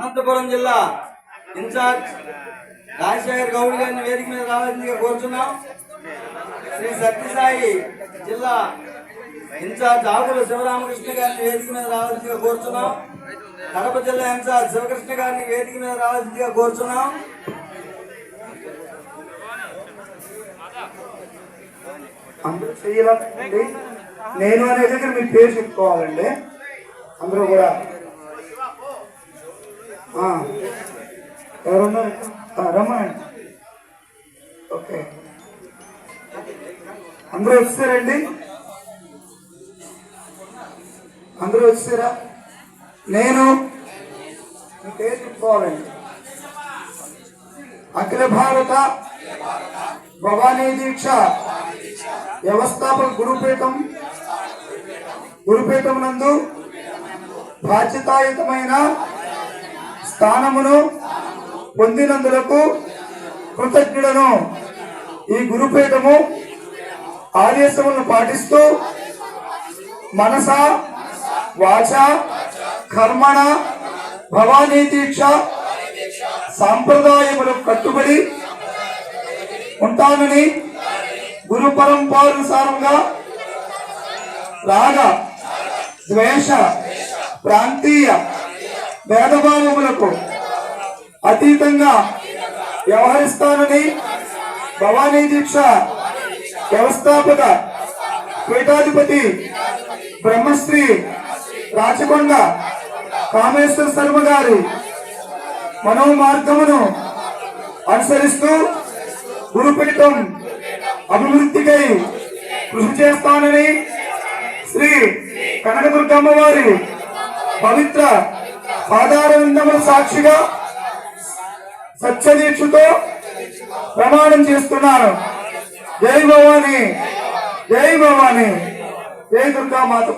అనంతపురం జిల్లా ఇన్ఛార్జ్ రాజశేఖర్ గౌడ్ గారిని వేదిక మీద రావాల్సిందిగా కోరుతున్నాం శ్రీ సత్యసాయి జిల్లా ఇన్ఛార్జ్ ఆకుల శివరామకృష్ణ గారిని వేదిక మీద రావాల్సిందిగా కోరుతున్నాం కడప జిల్లా ఇన్ఛార్జ్ శివకృష్ణ గారిని వేదిక మీద రావాల్సిందిగా కోరుతున్నాం అందరూ చెయ్యాలండి. నేను అనే దగ్గర మీ పేరు చెప్పుకోవాలండి. అందరూ కూడా ఎవరున్నారు రమ్మనండి ఓకే. అందరూ వచ్చారండి అందరూ వచ్చారా నేను మీ పేరు చెప్పుకోవాలండి. అఖిల భారత భవానీ దీక్ష వ్యవస్థాపక గురుపీఠం గురుపీఠం నందు బాధ్యతాయుతమైన స్థానమును పొందినందులకు కృతజ్ఞులను. ఈ గురుపీఠము ఆదేశములను పాటిస్తూ మనస వాచ కర్మణ భవానీ దీక్ష సాంప్రదాయములకు కట్టుబడి ఉంటానని గురు పరంపరానుసారంగా రాగ ద్వేష ప్రాంతీయ భేదభావములకు అతీతంగా వ్యవహరిస్తానని భవానీ దీక్ష వ్యవస్థాపక పీఠాధిపతి బ్రహ్మశ్రీ రాచకొండ కామేశ్వర శర్మ గారి మనో మార్గమును అనుసరిస్తూ గురుపీఠం అభివృద్ధికై కృషి చేస్తానని శ్రీ కనకదుర్గమ్మ వారి పవిత్ర పాదార సాక్షిగా సత్యదీక్షతో ప్రమాణం చేస్తున్నాను. జై భవాని జై భవాని జై దుర్గామాత